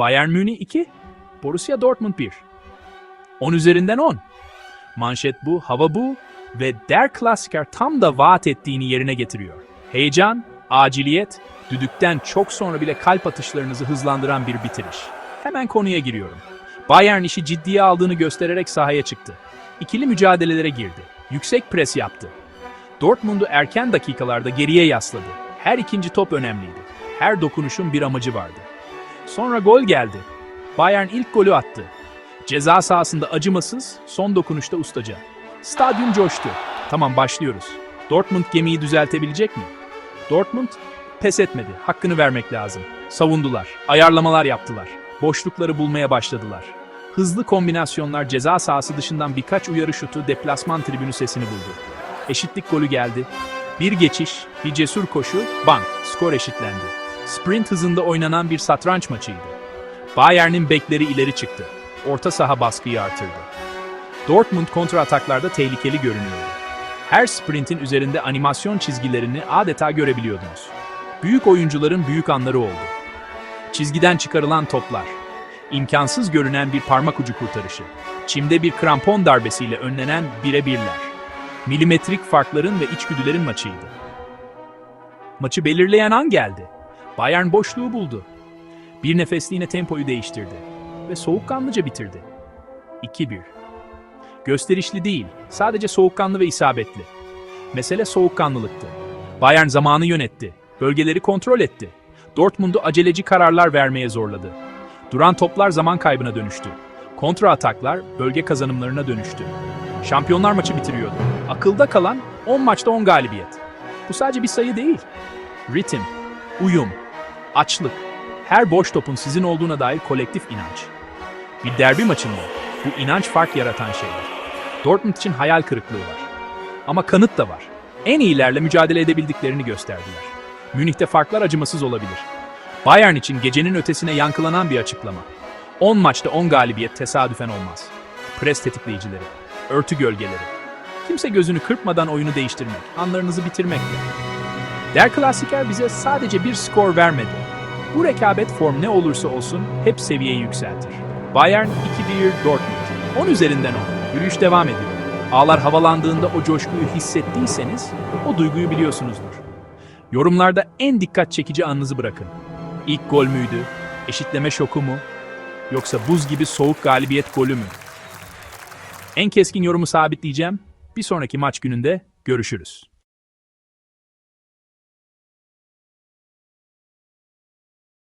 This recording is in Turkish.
Bayern Münih 2, Borussia Dortmund 1. 10 üzerinden 10. Manşet bu, hava bu ve Der Klassiker tam da vaat ettiğini yerine getiriyor. Heyecan, aciliyet, düdükten çok sonra bile kalp atışlarınızı hızlandıran bir bitiriş. Hemen konuya giriyorum. Bayern işi ciddiye aldığını göstererek sahaya çıktı. İkili mücadelelere girdi. Yüksek pres yaptı. Dortmund'u erken dakikalarda geriye yasladı. Her ikinci top önemliydi. Her dokunuşun bir amacı vardı. Sonra gol geldi. Bayern ilk golü attı. Ceza sahasında acımasız, son dokunuşta ustaca. Stadyum coştu. Tamam başlıyoruz. Dortmund gemiyi düzeltebilecek mi? Dortmund pes etmedi. Hakkını vermek lazım. Savundular. Ayarlamalar yaptılar. Boşlukları bulmaya başladılar. Hızlı kombinasyonlar ceza sahası dışından birkaç uyarı şutu deplasman tribünü sesini buldu. Eşitlik golü geldi. Bir geçiş, bir cesur koşu, bank, skor eşitlendi. Sprint hızında oynanan bir satranç maçıydı. Bayern'in bekleri ileri çıktı. Orta saha baskıyı artırdı. Dortmund kontrataklarda tehlikeli görünüyordu. Her sprintin üzerinde animasyon çizgilerini adeta görebiliyordunuz. Büyük oyuncuların büyük anları oldu. Çizgiden çıkarılan toplar, imkansız görünen bir parmak ucu kurtarışı, çimde bir krampon darbesiyle önlenen birebirler, milimetrik farkların ve içgüdülerin maçıydı. Maçı belirleyen an geldi. Bayern boşluğu buldu. Bir nefesliğine tempoyu değiştirdi ve soğukkanlıca bitirdi. 2-1. Gösterişli değil, sadece soğukkanlı ve isabetli. Mesele soğukkanlılıktı. Bayern zamanı yönetti, bölgeleri kontrol etti. Dortmund'u aceleci kararlar vermeye zorladı. Duran toplar zaman kaybına dönüştü. Kontra ataklar bölge kazanımlarına dönüştü. Şampiyonlar maçı bitiriyordu. Akılda kalan 10 maçta 10 galibiyet. Bu sadece bir sayı değil. Ritim, uyum, açlık, her boş topun sizin olduğuna dair kolektif inanç. Bir derbi maçında bu inanç fark yaratan şeydir. Dortmund için hayal kırıklığı var. Ama kanıt da var. En iyilerle mücadele edebildiklerini gösterdiler. Münih'te farklar acımasız olabilir. Bayern için gecenin ötesine yankılanan bir açıklama. 10 maçta 10 galibiyet tesadüfen olmaz. Pres tetikleyicileri, örtü gölgeleri. Kimse gözünü kırpmadan oyunu değiştirmek, anlarınızı bitirmekle. Der Klassiker bize sadece bir skor vermedi. Bu rekabet form ne olursa olsun hep seviyeyi yükseltir. Bayern 2-1 Dortmund. 10 üzerinden 10. Yürüyüş devam ediyor. Ağlar havalandığında o coşkuyu hissettiyseniz o duyguyu biliyorsunuzdur. Yorumlarda en dikkat çekici anınızı bırakın. İlk gol müydü? Eşitleme şoku mu? Yoksa buz gibi soğuk galibiyet golü mü? En keskin yorumu sabitleyeceğim. Bir sonraki maç gününde görüşürüz.